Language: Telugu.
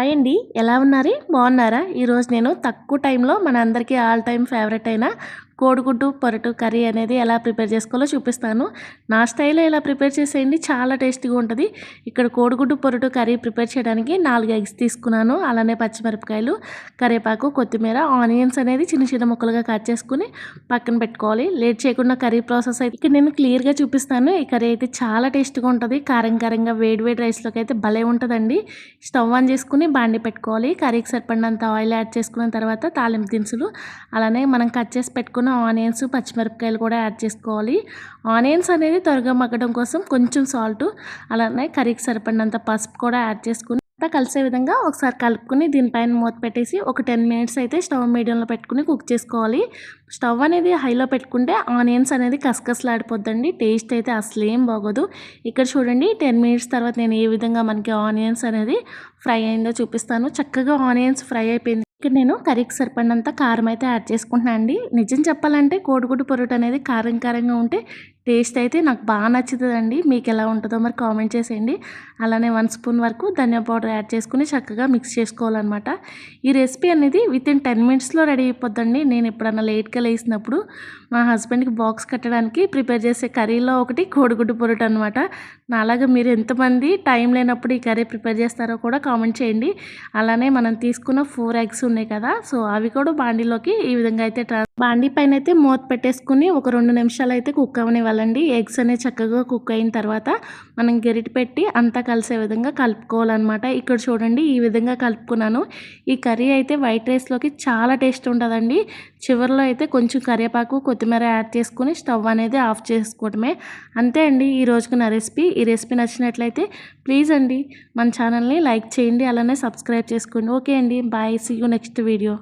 హాయ్ అండి. ఎలా ఉన్నారు? బాగున్నారా? ఈరోజు నేను తక్కువ టైంలో మన అందరికీ ఆల్ టైమ్ ఫేవరెట్ అయిన కోడిగుడ్డు పొరటు కర్రీ అనేది ఎలా ప్రిపేర్ చేసుకోవాలో చూపిస్తాను. నా స్టైల్లో ఎలా ప్రిపేర్ చేసేయండి చాలా టేస్టీగా ఉంటుంది. ఇక్కడ కోడిగుడ్డు పొరటు కర్రీ ప్రిపేర్ చేయడానికి నాలుగు ఎగ్స్ తీసుకున్నాను. అలానే పచ్చిమిరపకాయలు కరివేపాకు కొత్తిమీర ఆనియన్స్ అనేది చిన్న చిన్న ముక్కలుగా కట్ చేసుకుని పక్కన పెట్టుకోవాలి. లేట్ చేయకుండా కర్రీ ప్రాసెస్ అయితే ఇక్కడ నేను క్లియర్గా చూపిస్తాను. ఈ కర్రీ అయితే చాలా టేస్ట్గా ఉంటుంది. కారం కారంగా వేడి వేడి రైస్లోకి అయితే భలే ఉంటుందండి. స్టవ్ ఆన్ చేసుకుని బాండి పెట్టుకోవాలి. కర్రీకి సరిపడినంత ఆయిల్ యాడ్ చేసుకున్న తర్వాత తాలింపు దినుసులు అలానే మనం కట్ చేసి పెట్టుకున్న ఆనియన్స్ పచ్చిమిరపకాయలు కూడా యాడ్ చేసుకోవాలి. ఆనియన్స్ అనేది త్వరగా మగ్గడం కోసం కొంచెం సాల్ట్ అలానే కర్రీకి సరిపడినంత పసుపు కూడా యాడ్ చేసుకుని అంతా కలిసే విధంగా ఒకసారి కలుపుకుని దీనిపైన మూత పెట్టేసి ఒక టెన్ మినిట్స్ అయితే స్టవ్ మీడియంలో పెట్టుకుని కుక్ చేసుకోవాలి. స్టవ్ అనేది హైలో పెట్టుకుంటే ఆనియన్స్ అనేది కసకసలాడిపోద్దండి. టేస్ట్ అయితే అసలు ఏం బాగోదు. ఇక్కడ చూడండి టెన్ మినిట్స్ తర్వాత నేను ఏ విధంగా మనకి ఆనియన్స్ అనేది ఫ్రై అయిందో చూపిస్తాను. చక్కగా ఆనియన్స్ ఫ్రై అయిపోయింది. ఇక్కడ నేను కర్రీకి సరిపడినంత కారం అయితే యాడ్ చేసుకుంటున్నాను అండి. నిజం చెప్పాలంటే కోడిగుడ్డు పొరటు అనేది కారం కారంగా ఉంటే టేస్ట్ అయితే నాకు బాగా నచ్చుతుందండి. మీకు ఎలా ఉంటుందో మరి కామెంట్ చేసేయండి. అలానే వన్ స్పూన్ వరకు ధనియా పౌడర్ యాడ్ చేసుకుని చక్కగా మిక్స్ చేసుకోవాలన్నమాట. ఈ రెసిపీ అనేది విత్ ఇన్ టెన్ మినిట్స్లో రెడీ అయిపోద్దండి. నేను ఎప్పుడన్నా లేట్గా లేసినప్పుడు మా హస్బెండ్కి బాక్స్ కట్టడానికి ప్రిపేర్ చేసే కర్రీలో ఒకటి కోడిగుడ్డు పొరటు అనమాట అలాగే మీరు ఎంతమంది టైం లేనప్పుడు ఈ కర్రీ ప్రిపేర్ చేస్తారో కూడా కామెంట్ చేయండి. అలానే మనం తీసుకున్న ఫోర్ ఎగ్స్ ఉన్నాయి కదా సో అవి కూడా బాండీలోకి ఈ విధంగా అయితే బాండీ పైన అయితే మూత పెట్టేసుకుని ఒక రెండు నిమిషాలు అయితే కుక్ అవనివ్వాలండి ఎగ్స్ అనేవి చక్కగా కుక్ అయిన తర్వాత మనం గెరిటి పెట్టి అంతా కలిసే విధంగా కలుపుకోవాలన్నమాట. ఇక్కడ చూడండి ఈ విధంగా కలుపుకున్నాను. ఈ కర్రీ అయితే వైట్ రైస్లోకి చాలా టేస్ట్ ఉంటుందండి చివరిలో అయితే కొంచెం కరివేపాకు కొత్తిమీర యాడ్ చేసుకుని స్టవ్ అనేది ఆఫ్ చేసుకోవడమే అంతే అండి ఈ రోజుకు నా రెసిపీ. ఈ రెసిపీ నచ్చినట్లయితే ప్లీజ్ అండి మన ఛానల్ని లైక్ చేయండి. అలానే సబ్స్క్రైబ్ చేసుకోండి. ఓకే అండి. Bye. See you next video.